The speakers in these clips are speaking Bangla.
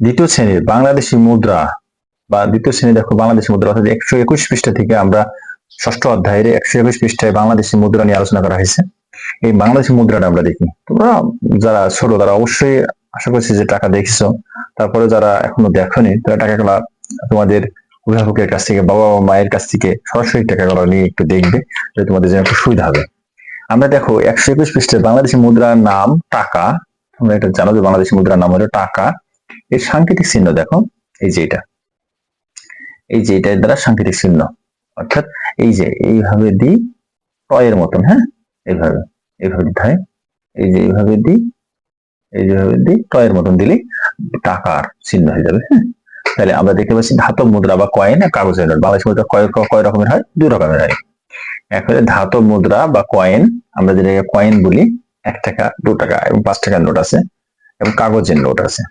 দ্বিতীয় শ্রেণির বাংলাদেশি মুদ্রা বা দ্বিতীয় শ্রেণি দেখো, বাংলাদেশি মুদ্রা, অর্থাৎ একশো একুশ পৃষ্ঠা থেকে আমরা ষষ্ঠ অধ্যায়ের একশো একুশ পৃষ্ঠায় বাংলাদেশি মুদ্রা নিয়ে আলোচনা করা হয়েছে। এই বাংলাদেশি মুদ্রাটা আমরা দেখি। তোমরা যারা ছোট, তারা অবশ্যই আশা করছি যে টাকা দেখছ। তারপরে যারা এখনও দেখোনি, তারা টাকাগুলা তোমাদের অভিভাবকের কাছ থেকে, বাবা বা মায়ের কাছ থেকে সরাসরি টাকা টাকাগুলো নিয়ে একটু দেখবে তোমাদের জন্য একটু সুবিধা হবে। আমরা দেখো, একশো একুশ পৃষ্ঠে বাংলাদেশি মুদ্রার নাম টাকা। তোমরা এটা জানো যে বাংলাদেশি মুদ্রার নাম হলো টাকা। এর সাংকেতিক চিহ্ন দেখো, এই যে এটা। এই যে এটার দ্বারা সাংকেতিক চিহ্ন। অর্থাৎ এই যে এইভাবে দিই টয়ের মতন হ্যাঁ? এইভাবে এইভাবে দিতে এই যে এইভাবে দিই, এই যেভাবে দিই টয়ের মতন দিলে টাকার চিহ্ন হয়ে যাবে হ্যাঁ? তাহলে আমরা দেখতে পাচ্ছি ধাতব মুদ্রা বা কয়েন আর কাগজের নোট বাংলাদেশ মুদ্রা কয় কয় রকমের হয়? দুই রকমের হয়। এক হলে ধাতব মুদ্রা বা কয়েন। আমরা যেটাকে কয়েন বলি এক টাকা, দু টাকা এবং পাঁচ টাকার নোট আছে এবং কাগজের নোট আছে।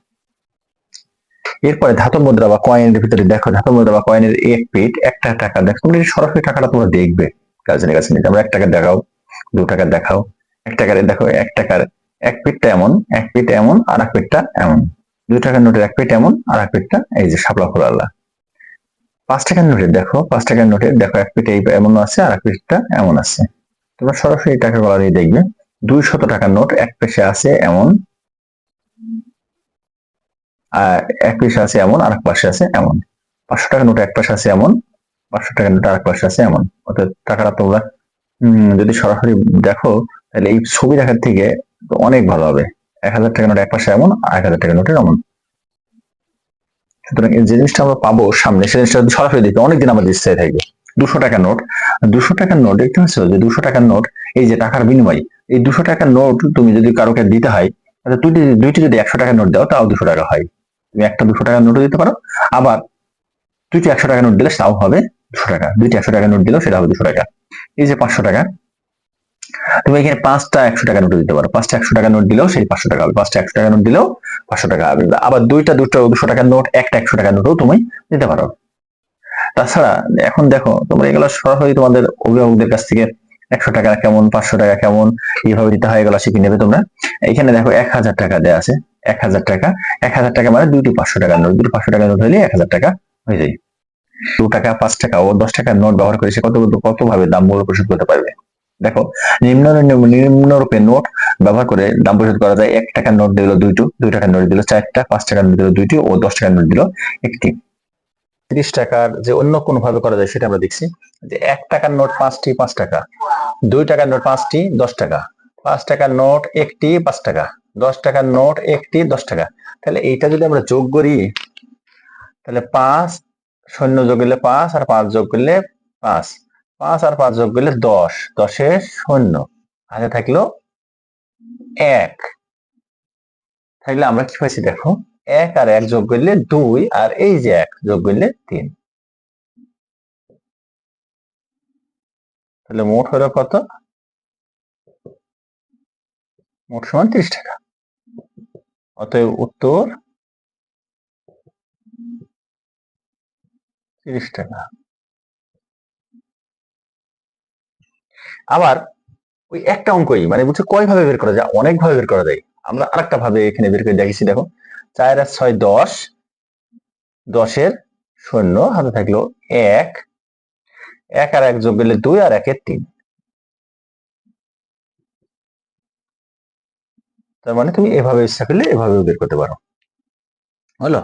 এরপরে ধাতব মুদ্রা বা কয়েনের ভিতরে দেখো, ধাতব মুদ্রা বা কয়েনের এক পিট একটা টাকা। দেখো তোমরা সরাসরি টাকাটা তোমরা দেখবে। গার্জেনের কাছে নিতে আমরা এক টাকা দেখাও, দু টাকা দেখাও। এক টাকার, দেখো, এক টাকার, এক পিটটা এমন, এক পিট এমন, আর এক পিটটা এমন। দুই টাকার নোটের এক পিট এমন, আর এক পিটটা এই যে শাপলা খোলাল্লা পাঁচ টাকার নোটের দেখো, পাঁচ টাকার নোটের দেখো, এক পিট এই এমন আছে, আর এক পিটটা এমন আছে। তোমরা সরাসরি এই গলা দিয়ে দেখবে। দুই শত টাকার নোট, এক পেশে আছে এমন, আর এক পেশে আছে এমন আর এক পাশে আছে এমন। পাঁচশো টাকার নোট এক পাশে আছে এমন, পাঁচশো টাকার নোট আর এক পাশে আছে এমন। অর্থাৎ টাকাটা তোমরা যদি সরাসরি দেখো, তাহলে এই ছবি দেখার থেকে অনেক ভালো হবে। এক হাজার টাকার নোট এক পাশে এমন আর এক হাজার টাকার নোটের এমন। সুতরাং যে জিনিসটা আমরা পাবো সামনে, সে জিনিসটা সরাসরি দেখতে অনেকদিন আমাদের ইচ্ছায় থাকবে। দুশো টাকার নোট দুশো টাকার নোট, দেখতে পাচ্ছ যে দুশো টাকার নোট, এই যে টাকার বিনিময় এই দুশো টাকার নোট তুমি যদি কারোকে দিতে হয়, তাহলে দুইটি দুইটি যদি একশো টাকার নোট দাও, তাও দুশো টাকা হয়। তুমি একটা দুশো টাকার নোটও দিতে পারো, আবার দুইটি একশো টাকার নোট দিলে তাও হবে দুশো টাকা। দুইটি একশো টাকার নোট দিলেও সেটা হবে দুশো টাকা। এই যে পাঁচশো টাকা, তুমি এখানে পাঁচটা একশো টাকা নোট দিতে পারো। পাঁচটা একশো টাকা নোট দিলেও সেই পাঁচশো টাকা হবে। পাঁচটা একশো টাকা নোট দিলেও পাঁচশো টাকা হবে। আবার দুইটা দুটো দুশো টাকার নোট একটা একশো টাকার নোটও তুমি দিতে পারো। তাছাড়া এখন দেখো, তোমরা এগুলো সরাসরি তোমাদের অভিভাবকদের কাছ থেকে একশো টাকা কেমন, পাঁচশো টাকা কেমন কীভাবে দিতে হয়, এগুলো শিখে নেবে তোমরা। এখানে দেখো এক হাজার টাকা দেওয়া আছে, এক হাজার টাকা। এক হাজার টাকা মানে দুইটি পাঁচশো টাকার নোট, দুটো পাঁচশো টাকার নোট হলে এক হাজার টাকা হয়ে যায়। দু টাকা, পাঁচ টাকা ও দশ টাকার নোট ব্যবহার করে সে কত কত ভাবে দাম মূল্য পরিশোধ করতে পারবে। দেখো, নিম্ন নিম্নরূপে নোট ব্যবহার করে দাম পরিশোধ করা যায়। এক টাকার নোট দিল দুইটো, দুই টাকার নোট দিল চারটা, পাঁচ টাকার নোট দিল দুইটি ও দশ টাকার নোট দিল একটি। তিরিশ টাকার যে অন্য কোনো ভাবে করা যায় সেটা আমরা দেখছি যে এক টাকার নোট পাঁচটি পাঁচ টাকা, দুই টাকার নোট পাঁচটি দশ টাকা, পাঁচ টাকার নোট একটি পাঁচ টাকা, দশ টাকার নোট একটি দশ টাকা। তাহলে এইটা যদি আমরা যোগ করি, তাহলে পাঁচ শূন্য যোগ করলে পাঁচ আর পাঁচ যোগ করলে পাঁচ পাঁচ আর পাঁচ যোগ করলে দশ, দশে শূন্য। হাতে থাকল এক। তাহলে আমরা কি পাইছি দেখো এক আর এক যোগ করলে দুই, আর এই যে এক যোগ করলে তিন। তাহলে মোট হলো কত? মোট সমান ত্রিশ টাকা। অতএব উত্তর তিরিশ টাকা। আবার ওই একটা অঙ্কই মানে বুঝছ কয় ভাবে বের করা যায়? অনেক ভাবে বের করা যায়। আমরা আরেকটা ভাবে এখানে বের করে দেখেছি দেখো। চার আর ছয় দশ। দশের শূন্য, হাতে থাকল এক। এক আর এক যোগ করলে দুই আর একের তিন। তার মানে তুমি এভাবে ইচ্ছা করলে এভাবেও বের করতে পারো। হলো?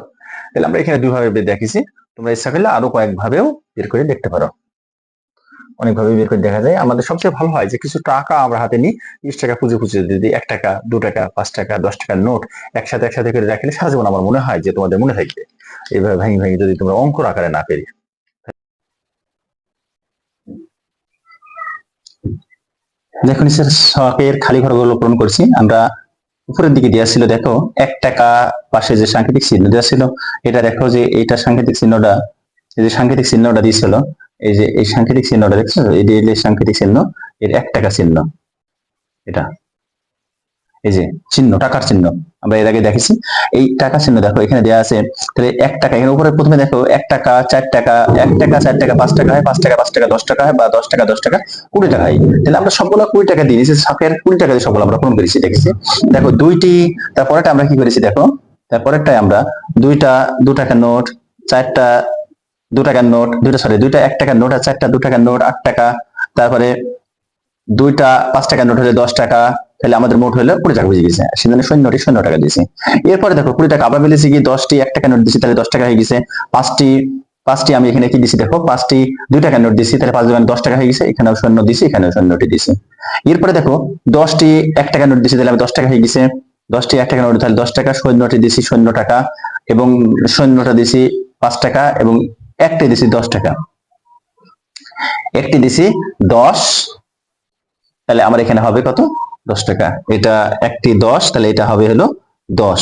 তাহলে আমরা এখানে দুইভাবে দেখেছি তোমরা ইচ্ছা করলে আরও কয়েকভাবেও বের করে দেখতে পারো। অনেকভাবে বের করে দেখা যায়। আমাদের সবচেয়ে ভালো হয় যে কিছু টাকা আমরা হাতে নিই, বিশ টাকা খুঁজে খুঁজে যদি এক টাকা, দু টাকা, পাঁচ টাকা, দশ টাকার নোট একসাথে একসাথে করে রাখলে সারা জীবন আমার মনে হয় যে তোমাদের মনে থাকবে। এইভাবে ভেঙে ভেঙে যদি তোমরা অঙ্কর আকারে না পেরি। দেখুন স্যার শখের খালি ঘরগুলো পূরণ করছি। আমরা উপরের দিকে দেওয়া ছিল, দেখো, এক টাকা পাশে যে সাংকেতিক চিহ্ন দেওয়া ছিল, এটা দেখো যে এইটা সাংকেতিক চিহ্নটা যে সাংকেতিক চিহ্নটা দিয়েছিল এই যে এই সাংকেতিক চিহ্নটা দেখছ? এই যে সাংকেতিক চিহ্ন, এর এক টাকা চিহ্ন। এটা। এই যে চিহ্ন, টাকার চিহ্ন। আমরা এর আগে দেখেছি। এই টাকা চিহ্ন দেখো, এখানে দেওয়া আছে, তাহলে এক টাকা, এখানে উপরে প্রথমে দেখো, এক টাকা, চার টাকা, এক টাকা, চার টাকা, পাঁচ টাকা হয়, পাঁচ টাকা পাঁচ টাকা, দশ টাকা হয়, বা দশ টাকা দশ টাকা, কুড়ি টাকা হয়। তাহলে আমরা সবগুলো কুড়ি টাকা দিয়ে দিয়েছি শখের কুড়ি টাকা দিয়ে সবগুলো আমরা পূরণ করেছি, দেখেছি। দেখো, দুইটি তারপরেটা আমরা কি করেছি, দেখো। তারপরেরটাই আমরা দুইটা দু টাকার নোট, চারটা দু টাকার নোট, দুইটা সরি দুইটা এক টাকার নোট আর চারটা দু টাকার নোট, আট টাকা, তারপরে দুইটা, পাঁচ টাকার নোট হলে দশ টাকা, তাহলে আমাদের মোট হলো কুড়ি টাকা বুঝে গেছে। সেখানে শূন্যটি শূন্য টাকা দিয়েছি। এরপরে দেখো, কুড়ি টাকা আবার বেলেছি কি? দশটি এক টাকা নোট দিছি তাহলে দশ টাকা হয়ে গেছে। পাঁচটি পাঁচটি আমি এখানে কি দিছি দেখো? পাঁচটি, দুই টাকার নোট দিছি তাহলে পাঁচ দোকান দশ টাকা হয়ে গেছে, এখানেও শূন্য দিছি এখানেও শূন্যটি দিছি এরপরে দেখো, দশটি এক টাকা নোট দিছি তাহলে আমি দশ টাকা হয়ে গেছে। দশটি এক টাকা নোট, তাহলে দশ টাকা শূন্যটি দিছি শূন্য টাকা, এবং শূন্যটা দিছি পাঁচ টাকা, এবং একটি দিছি দশ টাকা। একটি দিছি দশ। তাহলে আমার এখানে হবে কত? দশ টাকা। এটা একটি দশ, তাহলে এটা হবে হলো দশ।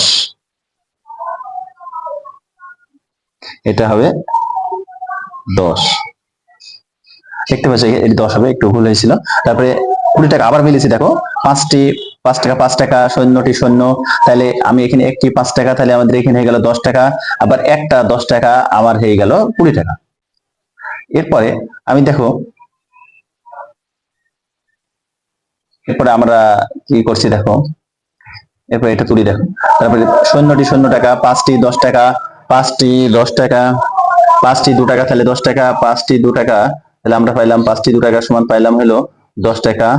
এটা হবে দশ। দেখতে পাচ্ছি দশ হবে, একটু ভুল হয়েছিল। তারপরে কুড়ি টাকা আবার মিলেছি, দেখো। পাঁচটি, পাঁচ টাকা পাঁচ টাকা শূন্যটি শূন্য তাহলে আমি এখানে একটি পাঁচ টাকা, তাহলে আমাদের এখানে হয়ে গেল দশ টাকা। আবার একটা দশ টাকা, আমার হয়ে গেল কুড়ি টাকা। এরপরে আমি দেখো, এরপরে আমরা কি করছি দেখো, এরপরে এটা তুলি দেখো। তারপরে শূন্যটি শূন্য টাকা, পাঁচটি দশ টাকা, পাঁচটি দশ টাকা, পাঁচটি দু টাকা, তাহলে দশ টাকা, পাঁচটি দু টাকা, তাহলে আমরা পাইলাম, পাঁচটি দু টাকা সমান পাইলাম হলো দশ টাকা,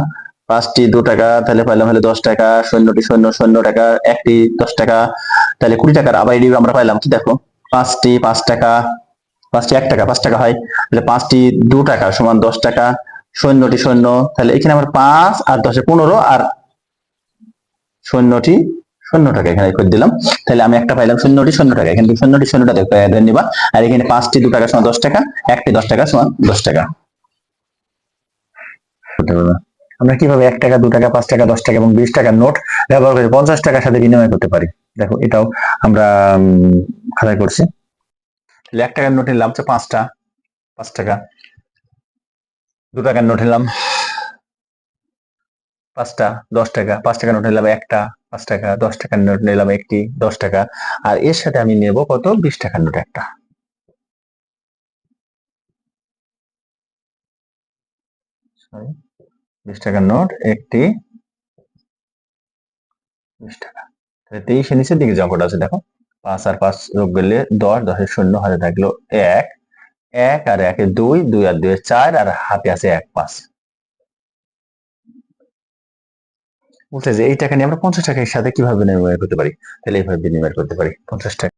পাঁচটি দু টাকা, তাহলে পাইলাম হলো দশ টাকা, শূন্যটি শূন্য শূন্য টাকা, একটি দশ টাকা, তাহলে কুড়ি টাকার আবার এটি আমরা পাইলাম, কি দেখো? পাঁচটি পাঁচ টাকা, পাঁচটি এক টাকা, পাঁচ টাকা হয়, তাহলে পাঁচটি দু টাকা সমান দশ টাকা, শূন্যটি শূন্য, তাহলে এখানে আমার পাঁচ আর দশে পনেরো আর শূন্যটি শূন্য টাকা এখানে করে দিলাম, তাহলে আমি একটা পাইলাম শূন্যটি শূন্য টাকা, এখানে শূন্যটি শূন্য টাকা ধরে নিবা, আর এখানে পাঁচটি দু টাকা সমান দশ টাকা, একটি দশ টাকা সমান দশ টাকা। আমরা কীভাবে এক টাকা দু টাকা পাঁচ টাকা দশ টাকা এবং বিশ টাকার নোট ব্যবহার করে পঞ্চাশ টাকার সাথে বিনিময় করতে পারি? দেখো এটাও আমরা খাতায় করছি। এক টাকার নোট নিলাম হচ্ছে পাঁচটা পাঁচ টাকা। দু টাকার নোট নিলাম পাঁচটা দশ টাকা। পাঁচ টাকার নোট নিলাম একটা পাঁচ টাকা। দশ টাকার নোট নিলাম একটি দশ টাকা। আর এর সাথে আমি নেব কত? বিশ টাকার নোট একটা। Sorry, বিশ টাকার নোট, একটি বিশ টাকা। নিচের দিকে আছে, দেখো, পাঁচ আর পাঁচ দশ, দশের শূন্য হাতে থাকল এক। এক আর একে দুই দুই আর দুই চার, আর হাতে আছে এক, পাঁচ। বলছে যে এই টাকা নিয়ে আমরা পঞ্চাশ টাকার সাথে কীভাবে বিনিময় করতে পারি? তাহলে এইভাবে বিনিময় করতে পারি, পঞ্চাশ টাকা।